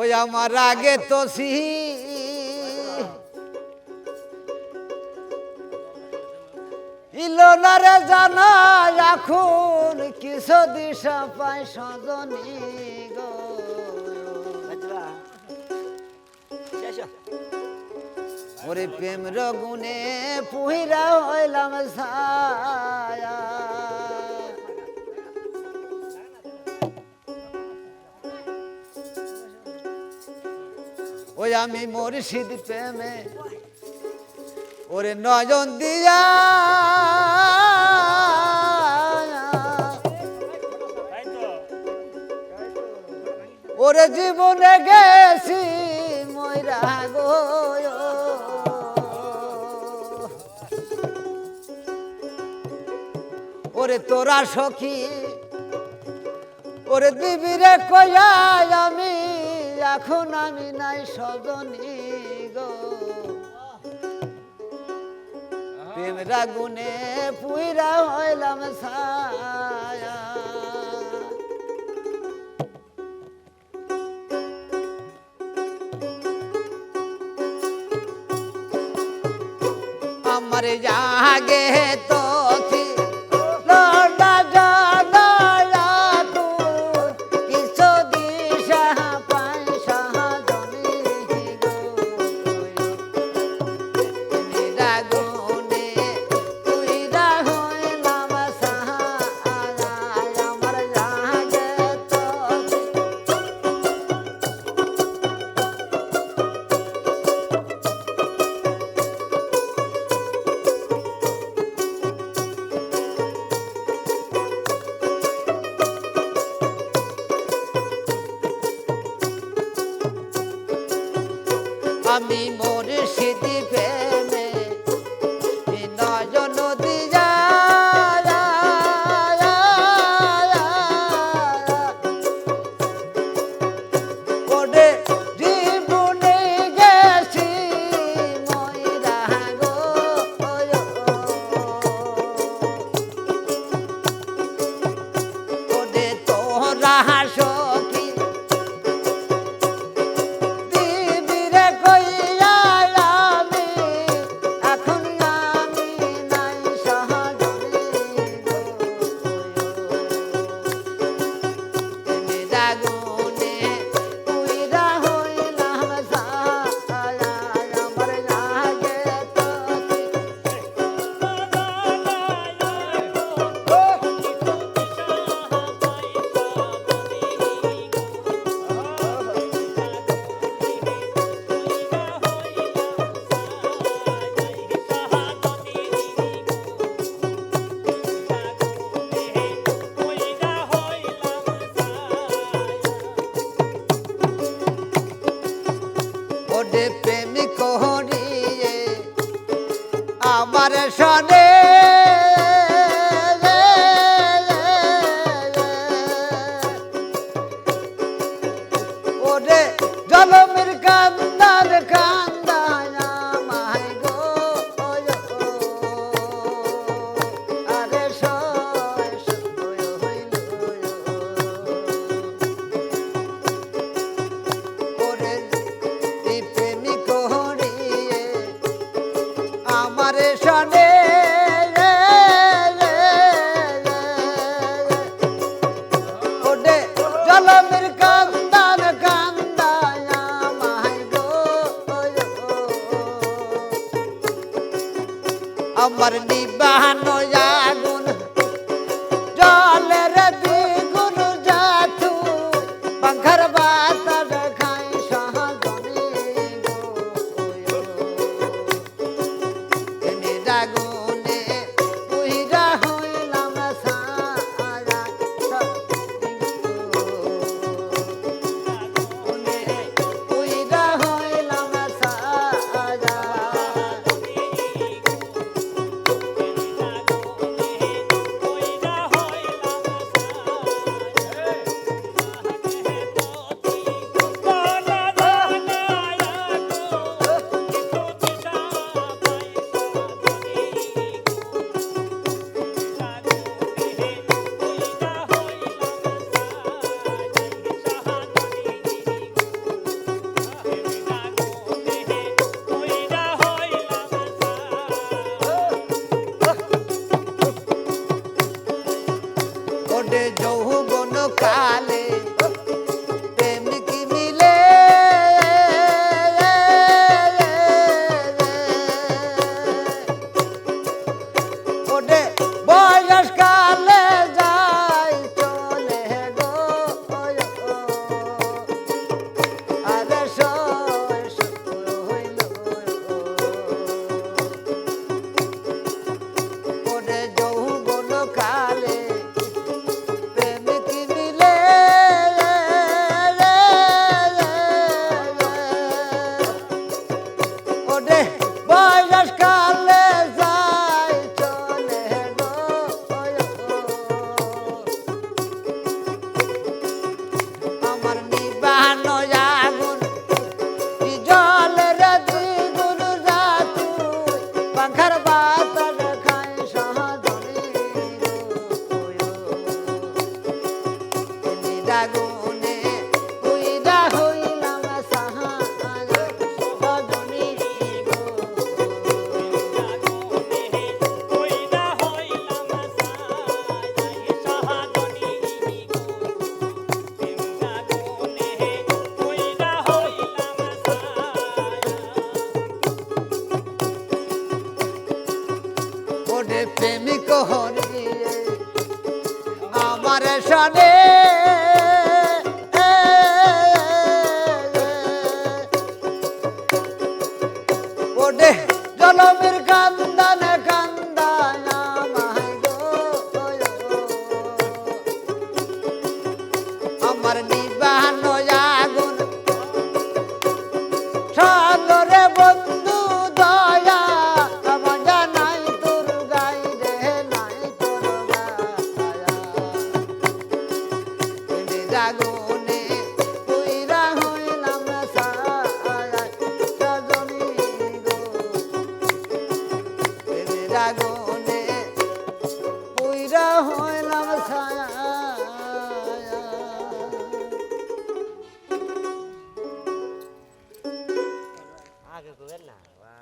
ওই আমার আগে তো সি। ইলনারে জানা এখন কিছু দিশা পাই সজনী গো। ওরে প্রেম রগুনে পুহিরা হইলাম ছায়া। ওই আমি মরিষিদ প্রেমে, ওরে নয়ন দিয়া। ওরে জীবনে গেছি ময়রা গো। ওরে তোরা সখী, ওরে দিবি রে কয়া আমি এখন আমি নাই সজনী গো। প্রেম রাগুনে পুইরা হইলাম ছায়া। আমার জাগে তো আমি আমার সনে আমার নিবাহান সনে জাগনে পুইরা হইলাম সাই